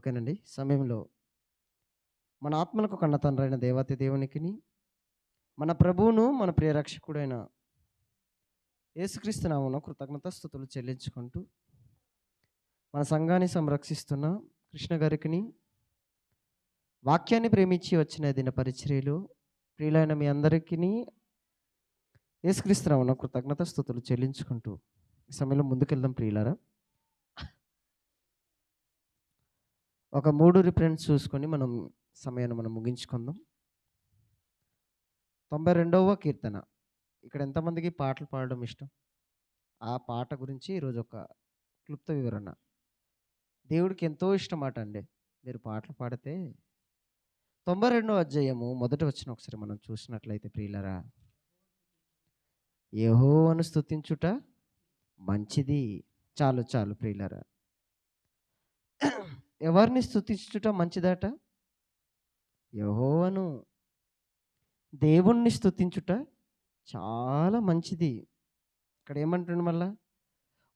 ఓకేనండి. సమయంలో మన ఆత్మలకు కన్న తండ్రైన దేవతి దేవునికిని మన ప్రభువును మన ప్రియరక్షకుడైన యేసుక్రీస్తు నామమున కృతజ్ఞత స్థుతులు చెల్లించుకుంటూ మన సంఘాన్ని సంరక్షిస్తున్న కృష్ణ గారికిని వాక్యాన్ని ప్రేమించి వచ్చిన దిన పరిచర్యలు ప్రియులైన మీ అందరికీ యేసుక్రీస్తు నామమున కృతజ్ఞత స్థుతులు చెల్లించుకుంటూ ఈ సమయంలో ముందుకెళ్దాం ప్రియులారా. ఒక మూడు రిఫరెన్స్ చూసుకొని మనం సమయాన్ని మనం ముగించుకుందాం. తొంభై రెండవ కీర్తన. ఇక్కడ ఎంతమందికి పాటలు పాడడం ఇష్టం? ఆ పాట గురించి ఈరోజు ఒక క్లుప్త వివరణ. దేవుడికి ఎంతో ఇష్టం మాట అండి. మీరు పాటలు పాడితే. తొంభై రెండవ అధ్యాయము మొదటి వచ్చిన ఒకసారి మనం చూసినట్లయితే ప్రియులరా. యెహోవాను స్తుతించుట మంచిది. చాలు చాలు ప్రియులరా. ఎవరిని స్తుతించుట మంచిదట? యహోవను. దేవుణ్ణి స్థుతించుట చాలా మంచిది. ఇక్కడ ఏమంటుండ మళ్ళా?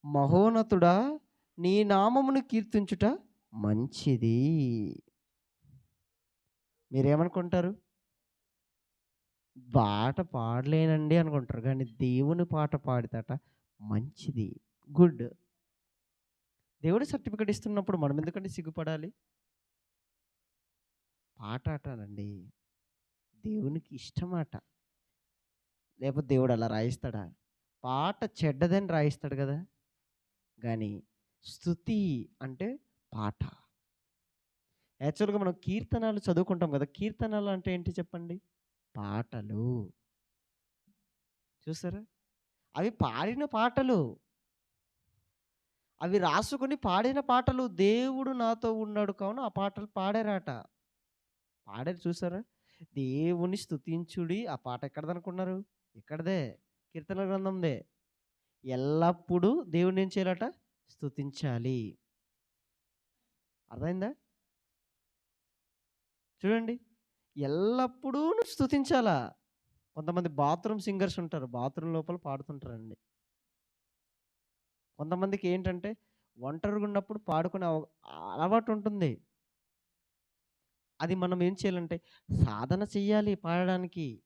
మహోన్నతుడా నీ నామమును కీర్తించుట మంచిది. మీరేమనుకుంటారు? పాట పాడలేనండి అనుకుంటారు కానీ దేవుని పాట పాడితేట మంచిది. గుడ్. దేవుడు సర్టిఫికెట్ ఇస్తున్నప్పుడు మనం ఎందుకంటే సిగ్గుపడాలి? పాట ఆటనండి దేవునికి ఇష్టమాట. లేకపోతే దేవుడు అలా రాయిస్తాడా? పాట చెడ్డదని రాయిస్తాడు కదా. కానీ స్థుతి అంటే పాట. యాక్చువల్గా మనం కీర్తనాలు చదువుకుంటాం కదా. కీర్తనాలు అంటే ఏంటి చెప్పండి? పాటలు. చూసారా? అవి పాడిన పాటలు. అవి రాసుకుని పాడిన పాటలు దేవుడు నాతో ఉన్నాడు కావున ఆ పాటలు పాడారట. పాడారు చూసారా? దేవుని స్థుతించుడి ఆ పాట ఎక్కడదనుకున్నారు? ఇక్కడదే కీర్తన గ్రంథందే. ఎల్లప్పుడూ దేవుని ఏం చేయాలట? స్థుతించాలి అర్థమైందా? చూడండి. ఎల్లప్పుడూ స్తుతించాలా? కొంతమంది బాత్రూమ్ సింగర్స్ ఉంటారు. బాత్రూమ్ లోపల పాడుతుంటారండి. కొంతమందికి ఏంటంటే ఒంటరిగా ఉన్నప్పుడు పాడుకునే అలవాటు ఉంటుంది అది మనం ఏం చేయాలంటే సాధన చెయ్యాలి పాడడానికి.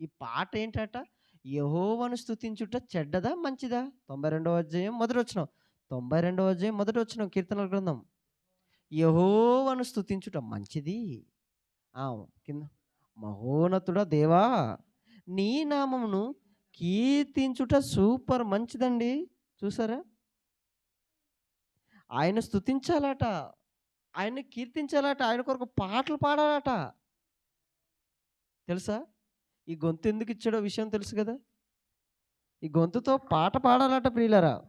ఈ పాట ఏంటట? యహోవను స్థుతించుట చెడ్డదా మంచిదా? తొంభై రెండవ అధ్యాయం మొదటి వచ్చిన తొంభై రెండవ అధ్యాయం మొదటి వచ్చిన కీర్తనల గ్రంథం. యహోవను స్థుతించుట మంచిది. ఆ, కింద. మహోన్నతుడా దేవా నీ నామమును కీర్తించుట సూపర్ మంచిదండి. చూసారా? ఆయన స్తుతించాలట. ఆయన్ని కీర్తించాలట. ఆయన కొరకు పాటలు పాడాలట. తెలుసా? ఈ గొంతు ఎందుకు ఇచ్చాడో విషయం తెలుసు కదా? ఈ గొంతుతో పాట పాడాలట ప్రియులరా.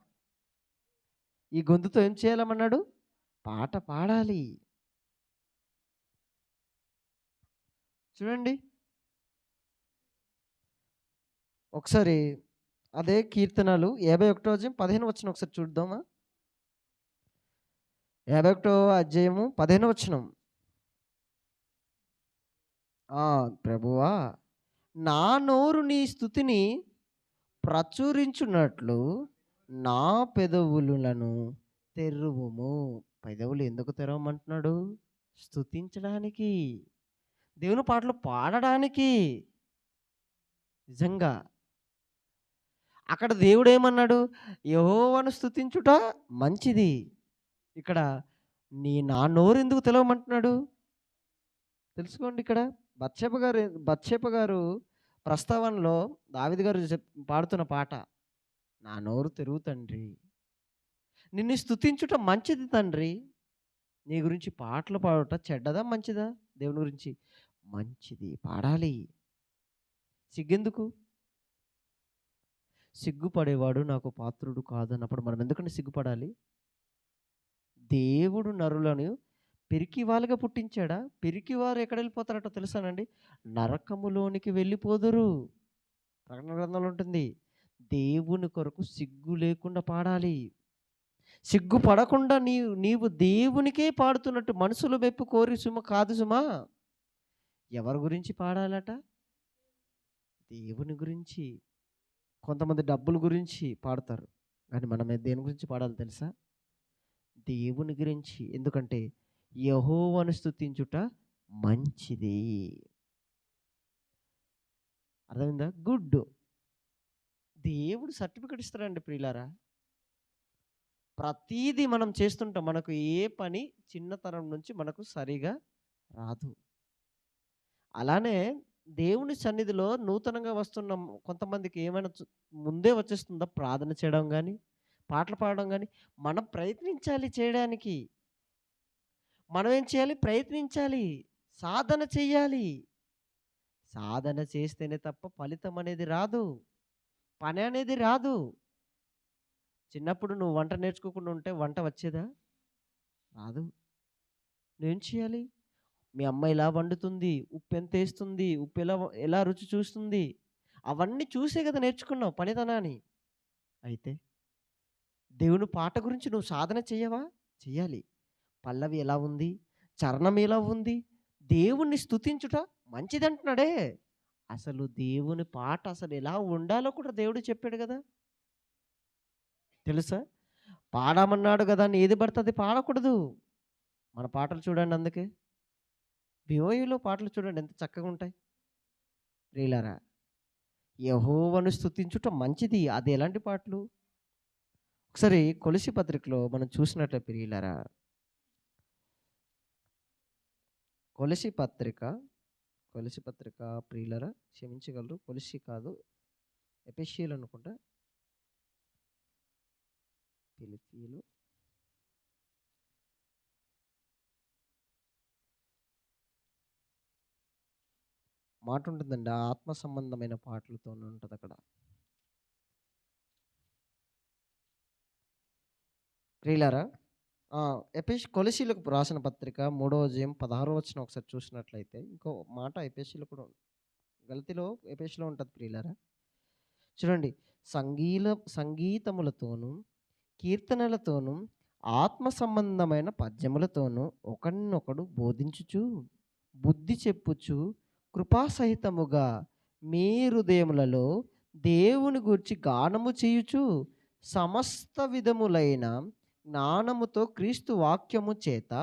ఈ గొంతుతో ఏం చేయాలమన్నాడు? పాట పాడాలి. చూడండి. ఒకసారి అదే కీర్తనలు యాభై ఒకటో అధ్యాయం పదిహేను వచ్చిన ఒకసారి చూద్దామా? యాభై ఒకటో అధ్యాయము పదిహేను వచ్చినం ప్రభువా నా నోరు నీ స్థుతిని ప్రచురించున్నట్లు నా పెదవులను తెరువుము. పెదవులు ఎందుకు తెరవమంటున్నాడు? స్థుతించడానికి. దేవుని పాటలు పాడడానికి. నిజంగా అక్కడ దేవుడు ఏమన్నాడు యహోవను స్థుతించుట మంచిది. ఇక్కడ నీ నా నోరు ఎందుకు తెలవమంటున్నాడు? తెలుసుకోండి ఇక్కడ. బత్సేప గారు బత్సేప గారు ప్రస్తావనలో దావిది గారు చెప్- పాడుతున్న పాట నా నోరు తెరుగు తండ్రి. నిన్ను స్థుతించుట మంచిది తండ్రి. నీ గురించి పాటలు పాడుట చెడ్డదా మంచిదా? దేవుని గురించి మంచిది. పాడాలి. సిగ్గెందుకు? సిగ్గుపడేవాడు నాకు పాత్రుడు కాదన్నప్పుడు మనం ఎందుకంటే సిగ్గుపడాలి? దేవుడు నరులను పెరికి వాళ్ళుగా పుట్టించాడా? పెరికి వారు ఎక్కడ వెళ్ళిపోతారటో తెలుసానండి? నరకములోనికి వెళ్ళిపోదురు. ప్రకటన గ్రంథంలో ఉంటుంది. దేవుని కొరకు సిగ్గు లేకుండా పాడాలి. సిగ్గు పడకుండా నీవు నీవు దేవునికే పాడుతున్నట్టు మనసులో మెప్పు కోరి సుమ కాదు సుమా. ఎవరి గురించి పాడాలట? దేవుని గురించి. కొంతమంది డబ్బుల గురించి పాడతారు. కానీ మనం దేని గురించి పాడాలి తెలుసా? దేవుని గురించి. ఎందుకంటే యహోవను స్థుతించుట మంచిది. అర్థమైందా? గుడ్. దేవుడు సర్టిఫికెట్ ఇస్తాడండి ప్రియులారా. ప్రతీది మనం చేస్తుంటాం. మనకు ఏ పని చిన్నతనం నుంచి మనకు సరిగా రాదు. అలానే దేవుని సన్నిధిలో నూతనంగా వస్తున్న కొంతమందికి ఏమైనా ముందే వచ్చేస్తుందా ప్రార్థన చేయడం కానీ పాటలు పాడడం కానీ మనం ప్రయత్నించాలి చేయడానికి. మనం ఏం చేయాలి? ప్రయత్నించాలి. సాధన చేయాలి. సాధన చేస్తేనే తప్ప ఫలితం అనేది రాదు. పని అనేది రాదు. చిన్నప్పుడు నువ్వు వంట నేర్చుకోకుండా ఉంటే వంట వచ్చేదా? రాదు. నువ్వేం చేయాలి? మీ అమ్మ ఎలా వండుతుంది ఉప్పు ఎంత వేస్తుంది ఉప్పు ఎలా ఎలా రుచి చూస్తుంది. అవన్నీ చూసే కదా నేర్చుకున్నావు పనితనాన్ని. అయితే దేవుని పాట గురించి నువ్వు సాధన చేయవా చేయాలి పల్లవి ఎలా ఉంది? చరణం ఎలా ఉంది? దేవుణ్ణి స్తుతించుట మంచిదంటున్నాడే. అసలు దేవుని పాట అసలు ఎలా ఉండాలో కూడా దేవుడు చెప్పాడు కదా. తెలుసా? పాడమన్నాడు కదా అని ఏది పడితే అది పాడకూడదు. మన పాటలు చూడండి అందుకే. బిఓయులో పాటలు చూడండి ఎంత చక్కగా ఉంటాయి. రీలారా యహోవను స్థుతించుట మంచిది. అది ఎలాంటి పాటలు? ఒకసారి కొలిసి పత్రికలో మనం చూసినట్లే ప్రియులారా కొలిసి పత్రిక కొలిసి పత్రిక ప్రియులరా క్షమించగలరు. కొలిసి కాదు ఎపిషియల్ అనుకుంటా. ఫిలిపీలు మాట ఉంటుందండి ఆత్మ సంబంధమైన పాటలతో ఉంటుంది అక్కడ. ప్రియులారా ఎపిష్ కొలసీలకు రాసిన పత్రిక మూడవ అధ్యాయం పదహారో వచ్చిన ఒకసారి చూసినట్లయితే ఇంకో మాట ఎపిషిలో కూడా గలతిలో ఎపిషిలో ఉంటుంది ప్రియులారా. చూడండి సంగీల సంగీతములతోనూ కీర్తనలతోనూ ఆత్మ సంబంధమైన పద్యములతోనూ ఒకరినొకడు బోధించుచు బుద్ధి చెప్పుచు కృపాసహితముగా మీ హృదయములలో దేవుని గూర్చి గానము చేయుచు సమస్త విధములైన జ్ఞానముతో క్రీస్తు వాక్యము చేత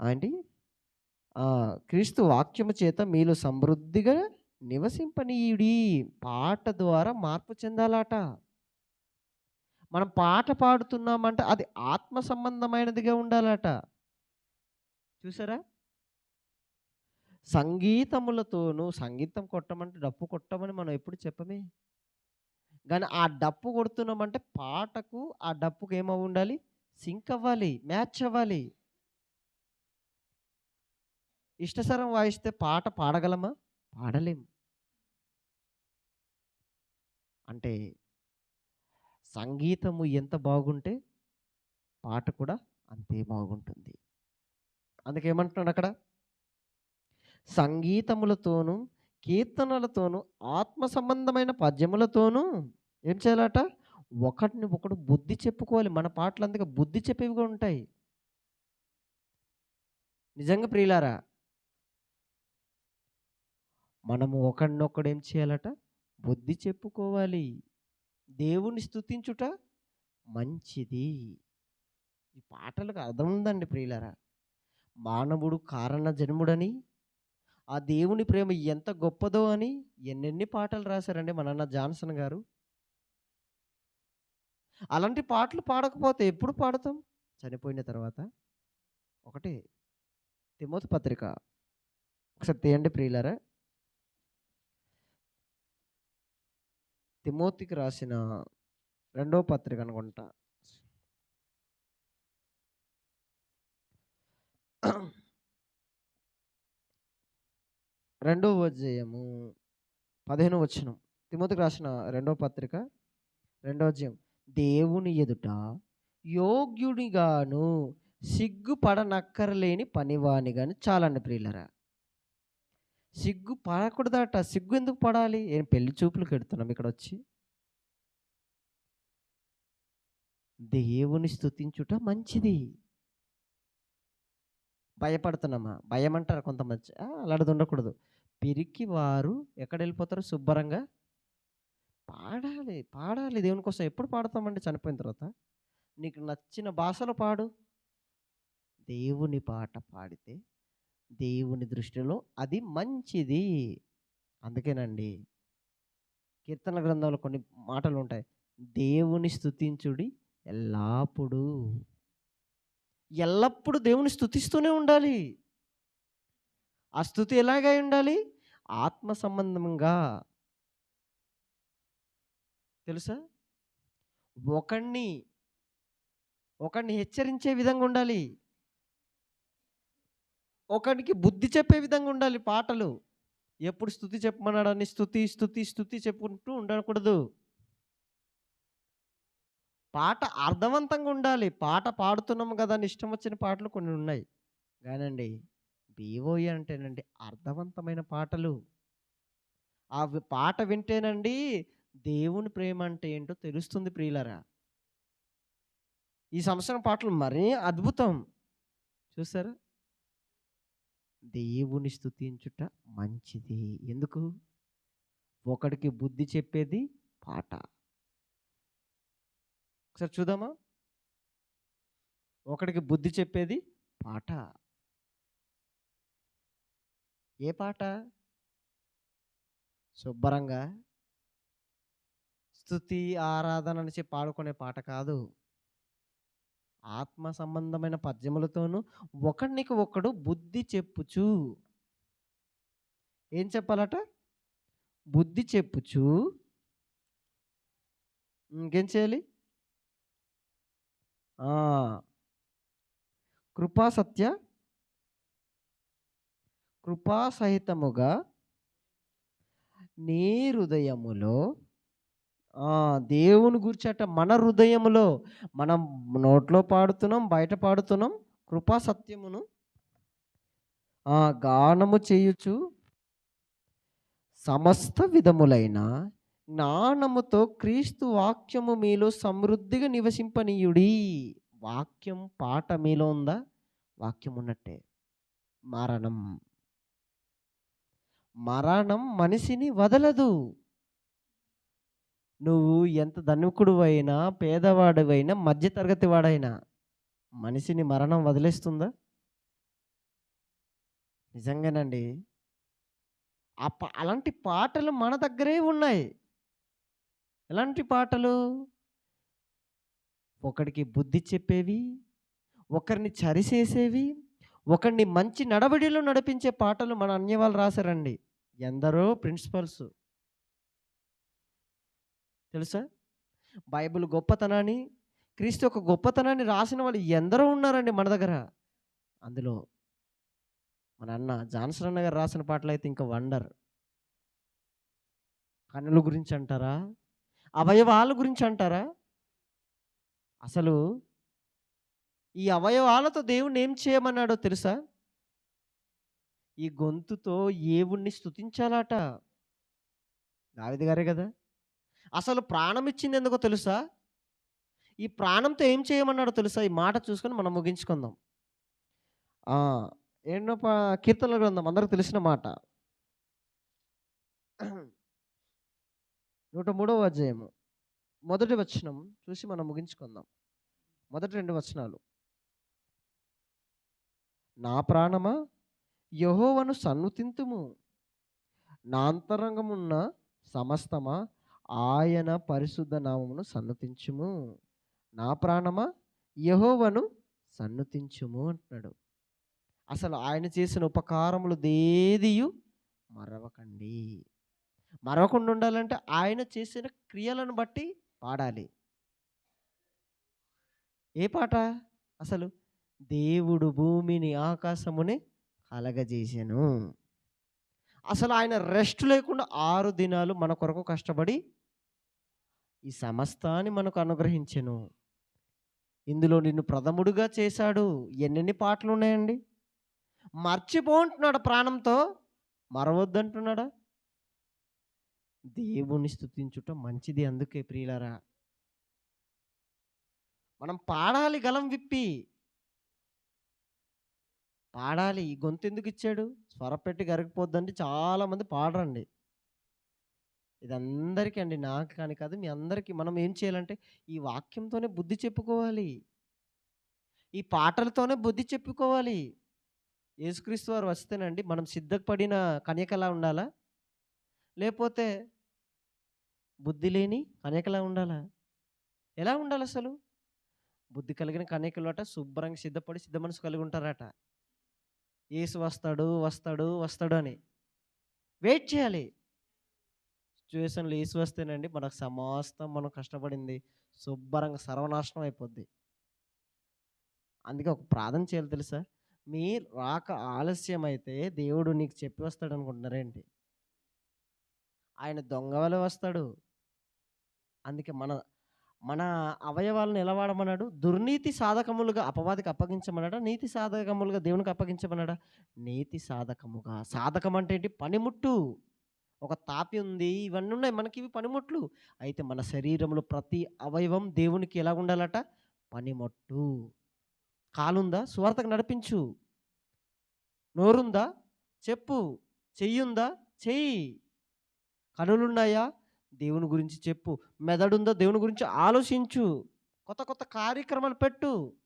అండి క్రీస్తు వాక్యము చేత మీలో సమృద్ధిగా నివసింపనీయుడి పాట ద్వారా మార్పు చెందాలట. మనం పాట పాడుతున్నామంటే అది ఆత్మ సంబంధమైనదిగా ఉండాలట. చూసారా? సంగీతములతోనూ సంగీతం కొట్టమంటే డప్పు కొట్టమని మనం ఎప్పుడు చెప్పమే? కానీ ఆ డప్పు కొడుతున్నామంటే పాటకు ఆ డప్పుకు ఏమవి ఉండాలి? సింక్ అవ్వాలి మ్యాచ్ అవ్వాలి. ఇష్టసరం వాయిస్తే పాట పాడగలమా? పాడలేం. అంటే సంగీతము ఎంత బాగుంటే పాట కూడా అంతే బాగుంటుంది. అందుకేమంటున్నాడు అక్కడ సంగీతములతోనూ కీర్తనలతోనూ ఆత్మ సంబంధమైన పద్యములతోనూ ఏం చేయాలట? ఒకటిని ఒకడు బుద్ధి చెప్పుకోవాలి. మన పాటలు అందుకే బుద్ధి చెప్పేవిగా ఉంటాయి. నిజంగా ప్రియులారా మనము ఒకడినొక్కడు ఏం చేయాలట? బుద్ధి చెప్పుకోవాలి. దేవుని స్తుతించుట మంచిది. ఈ పాటలకు అర్థం ఉందండి ప్రియులారా. మానవుడు కారణ జన్ముడని ఆ దేవుని ప్రేమ ఎంత గొప్పదో అని ఎన్నెన్ని పాటలు రాశారండి మన నాన్న జాన్సన్ గారు. అలాంటి పాటలు పాడకపోతే ఎప్పుడు పాడతాం? చనిపోయిన తర్వాత. ఒకటే తిమోతి పత్రిక. ఒకసారి తీయండి ప్రియులరా. తిమోతికి రాసిన రెండో పత్రిక అనుకుంటా. రెండవ అధ్యాయము పదిహేను వచనం. తిమోతికి రాసిన రెండవ పత్రిక రెండవ అధ్యాయం. దేవుని ఎదుట యోగ్యునిగాను సిగ్గుపడనక్కరలేని పనివాని కానీ చాలండి ప్రియులరా. సిగ్గు పడకూడదట సిగ్గు ఎందుకు పడాలి? ఏం పెళ్ళి చూపులు కెడుతున్నాం ఇక్కడ వచ్చి దేవుని స్తుతించుట మంచిది. భయపడుతున్నామా? భయం అంటారు కొంతమంది? అలాంటిది ఉండకూడదు పిరికి వారు ఎక్కడ వెళ్ళిపోతారు శుభ్రంగా? పాడాలి పాడాలి దేవుని కోసం. ఎప్పుడు పాడతామండి చనిపోయిన తర్వాత? నీకు నచ్చిన భాషలో పాడు. దేవుని పాట పాడితే దేవుని దృష్టిలో అది మంచిది. అందుకేనండి. కీర్తన గ్రంథంలో కొన్ని మాటలు ఉంటాయి. దేవుని స్థుతించుడి ఎల్లప్పుడూ. ఎల్లప్పుడూ దేవుని స్థుతిస్తూనే ఉండాలి. ఆ స్థుతి ఎలాగై ఉండాలి? ఆత్మ సంబంధంగా తెలుసా? ఒకణ్ణి ఒకడిని హెచ్చరించే విధంగా ఉండాలి. ఒకడికి బుద్ధి చెప్పే విధంగా ఉండాలి పాటలు. ఎప్పుడు స్థుతి చెప్పమన్నాడని స్థుతి స్థుతి స్థుతి చెప్పుకుంటూ ఉండకూడదు. పాట అర్థవంతంగా ఉండాలి. పాట పాడుతున్నాము కదా అని ఇష్టం వచ్చిన పాటలు కొన్ని ఉన్నాయి. కానండి బీఓఏ అంటేనండి అర్థవంతమైన పాటలు. ఆ పాట వింటేనండి దేవుని ప్రేమ అంటే ఏంటో తెలుస్తుంది ప్రియులరా. ఈ సంవత్సరం పాటలు మరీ అద్భుతం. చూసారా? దేవుని స్థుతించుట మంచిది. ఎందుకు? ఒకడికి బుద్ధి చెప్పేది పాట. ఒకసారి చూద్దామా? ఒకడికి బుద్ధి చెప్పేది పాట. ఏ పాట? శుభ్రంగా. స్థుతి ఆరాధన అని చెప్పి పాడుకునే పాట కాదు. ఆత్మ సంబంధమైన పద్యములతోనూ ఒకడికి ఒకడు బుద్ధి చెప్పుచు. ఏం చెప్పాలట? బుద్ధి చెప్పుచు. ఇంకేం చేయాలి? కృపా సత్య కృపా సహితముగా నీ హృదయములో దేవుని గుర్చట మన హృదయములో మనం నోట్లో పాడుతున్నాం బయట పాడుతున్నాం కృపా సత్యమును గానము చేయుచు సమస్త విధములైన జ్ఞానముతో క్రీస్తు వాక్యము మీలో సమృద్ధిగా నివసింపనీయుడి. వాక్యం పాట మీలో ఉందా? వాక్యం ఉన్నట్టే మరణం. మరణం మనిషిని వదలదు. నువ్వు ఎంత ధనుకుడు అయినా పేదవాడివైనా మధ్యతరగతి వాడైనా మనిషిని మరణం వదిలేస్తుందా? నిజంగానండి. ఆ పా అలాంటి పాటలు మన దగ్గరే ఉన్నాయి. ఎలాంటి పాటలు? ఒకడికి బుద్ధి చెప్పేవి ఒకరిని చరిసేసేవి ఒకరిని మంచి నడవడిలో నడిపించే పాటలు మన అన్యవాళ్ళు రాశారండి. ఎందరో ప్రిన్సిపల్స్. తెలుసా? బైబిల్ గొప్పతనాన్ని క్రీస్తు యొక్క గొప్పతనాన్ని రాసిన వాళ్ళు ఎందరో ఉన్నారండి మన దగ్గర. అందులో మన అన్న జాన్సన్ అన్న గారు రాసిన పాటలు అయితే ఇంకా వండర్. కన్నుల గురించి అంటారా? అవయవాల గురించి అంటారా? అసలు ఈ అవయవాలతో దేవుణ్ణి ఏం చేయమన్నాడో తెలుసా? ఈ గొంతుతో ఏవుణ్ణి స్థుతించాలట దావిది గారే కదా. అసలు ప్రాణం ఇచ్చింది ఎందుకో తెలుసా? ఈ ప్రాణంతో ఏం చేయమన్నాడో తెలుసా? ఈ మాట చూసుకొని మనం ముగించుకుందాం. ఎన్నో కీర్తనల గ్రంథం అందరికి తెలిసిన మాట. నూట మూడవ అధ్యాయము. మొదటి వచనం చూసి మనం ముగించుకుందాం. మొదటి రెండు వచనాలు. నా ప్రాణమా? యహోవను సన్నుతింతుము నా అంతరంగమున్న సమస్తమా ఆయన పరిశుద్ధ నామమును సన్నతించుము నా ప్రాణమా యహోవను సన్నుతించుము అంటున్నాడు. అసలు ఆయన చేసిన ఉపకారములు దేదియు మరవకండి. మరవకుండా ఉండాలంటే ఆయన చేసిన క్రియలను బట్టి పాడాలి. ఏ పాట? అసలు దేవుడు భూమిని ఆకాశముని కలగజేసాను అసలు ఆయన రెస్ట్ లేకుండా ఆరు దినాలు మన కొరకు కష్టపడి ఈ సమస్తాన్ని మనకు అనుగ్రహించాను. ఇందులో నిన్ను ప్రథముడుగా చేశాడు. ఎన్నెన్ని పాటలు ఉన్నాయండి మర్చిపోంటున్నాడు ప్రాణంతో. మరవద్దంటున్నాడా? దేవుని స్థుతించుట మంచిది అందుకే ప్రియులరా. మనం పాడాలి గలం విప్పి. పాడాలి. ఈ గొంతు ఎందుకు ఇచ్చాడు? స్వరపెట్టి గరిగిపోద్దండి చాలామంది పాడరండి. ఇది అందరికీ అండి. నాకు కానీ కాదు మీ అందరికీ. మనం ఏం చేయాలంటే ఈ వాక్యంతోనే బుద్ధి చెప్పుకోవాలి. ఈ పాటలతోనే బుద్ధి చెప్పుకోవాలి. యేసుక్రీస్తు వారు వస్తేనండి మనం సిద్ధపడిన కన్యకలా ఉండాలా? లేకపోతే బుద్ధి లేని కన్యకలా ఉండాలా? ఎలా ఉండాలి అసలు బుద్ధి కలిగిన కన్యకలు అట శుభ్రంగా సిద్ధపడి సిద్ధ మనసు కలిగి ఉంటారట. ఏసు వస్తాడు వస్తాడు వస్తాడు అని. వెయిట్ చేయాలి. సిచ్యువేషన్లో ఏసు వస్తేనండి మనకు సమస్తం మనం కష్టపడింది శుభ్రంగా సర్వనాశనం అయిపోద్ది. అందుకే ఒక ప్రార్థన చేయాలి తెలుసా? మీ రాక ఆలస్యం అయితే దేవుడు నీకు చెప్పి వస్తాడు అనుకుంటున్నారేంటి? ఆయన దొంగ వస్తాడు. అందుకే మన మన అవయవాలను ఎలా వాడమన్నాడు? దుర్నీతి సాధకములుగా అపవాదికి అప్పగించమన్నాడా? నీతి సాధకములుగా దేవునికి అప్పగించమన్నాడా? నీతి సాధకముగా. సాధకం అంటే ఏంటి? పనిముట్టు. ఒక తాపి ఉంది ఇవన్నీ ఉన్నాయి. మనకి ఇవి పనిముట్లు. అయితే మన శరీరంలో ప్రతి అవయవం దేవునికి ఎలా ఉండాలట? పనిముట్టు. కాలుందా? సువార్తకు నడిపించు. నోరుందా? చెప్పు. చెయ్యుందా? చెయ్యి. కనులున్నాయా? దేవుని గురించి చెప్పు. మెదడుందో దేవుని గురించి ఆలోచించు. కొత్త కొత్త కార్యక్రమాలు పెట్టు.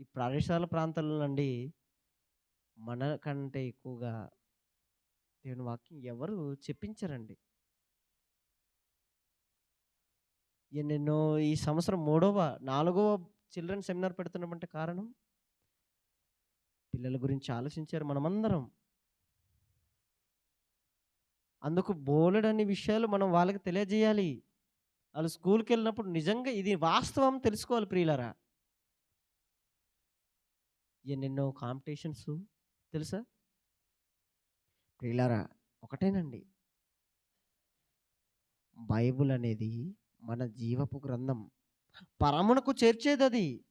ఈ ప్రదేశాల ప్రాంతాల్లో అండి మనకంటే ఎక్కువగా దేవుని వాక్యం ఎవరు చెప్పించరండి. ఎన్నెన్నో ఈ సంవత్సరం మూడవ నాలుగవ చిల్డ్రన్ సెమినార్ పెడుతున్నామంటే కారణం? పిల్లల గురించి ఆలోచించారు మనమందరం. అందుకు బోలెడని విషయాలు మనం వాళ్ళకి తెలియజేయాలి. వాళ్ళు స్కూల్కి వెళ్ళినప్పుడు నిజంగా ఇది వాస్తవం తెలుసుకోవాలి ప్రియులరా. ఎన్నెన్నో కాంపిటీషన్స్ తెలుసా? ప్రియులరా ఒకటేనండి. బైబుల్ అనేది మన జీవపు గ్రంథం. పరమునకు చేర్చేది అది.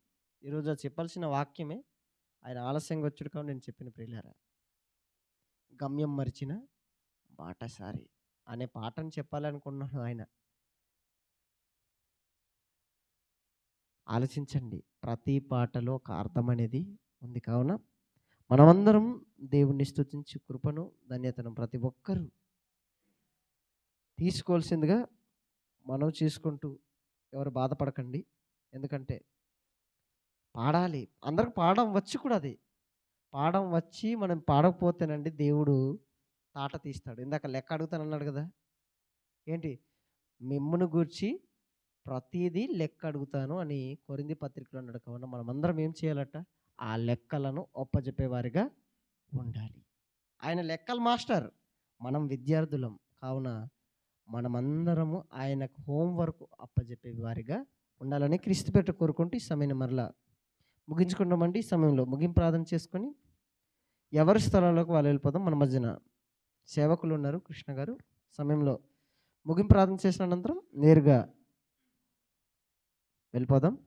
ఈరోజు అది చెప్పాల్సిన వాక్యమే. ఆయన ఆలస్యంగా వచ్చాడు కాబట్టి నేను చెప్పిన ప్రియులరా. గమ్యం మరిచిన బాటసారి అనే పాటను చెప్పాలనుకున్నాను ఆయన. ఆలోచించండి. ప్రతి పాటలో ఒక అర్థం అనేది ఉంది కావున మనమందరం దేవుణ్ణి స్థుతించి కృపను ధన్యతను ప్రతి ఒక్కరూ తీసుకోవాల్సిందిగా మనం చేసుకుంటూ ఎవరు బాధపడకండి. ఎందుకంటే పాడాలి. అందరికి పాడడం వచ్చి కూడా అది. పాడడం వచ్చి మనం పాడకపోతేనండి దేవుడు తాట తీస్తాడు. ఇందాక లెక్క అడుగుతాను అన్నాడు కదా. ఏంటి? మిమ్మును గూర్చి ప్రతిదీ లెక్క అడుగుతాను అని కొరింది పత్రికలో అన్నాడు కావున మనం అందరం ఏం చేయాలట? ఆ లెక్కలను ఒప్పజెప్పేవారిగా ఉండాలి. ఆయన లెక్కల మాస్టర్. మనం విద్యార్థులం కావున మనమందరము ఆయనకు హోంవర్క్ అప్పజెప్పే వారిగా ఉండాలని క్రీస్తు పెట్ట కోరుకుంటూ ఈ సమయం మరలా ముగించుకుంటామండి ఈ సమయంలో ముగింపు ప్రార్థన చేసుకొని ఎవరి స్థలంలోకి వాళ్ళు వెళ్ళిపోదాం? మన మధ్యన సేవకులు ఉన్నారు కృష్ణ గారు. సమయంలో ముగింపు ప్రార్థన చేసిన అనంతరం నేరుగా వెళ్ళిపోదాం.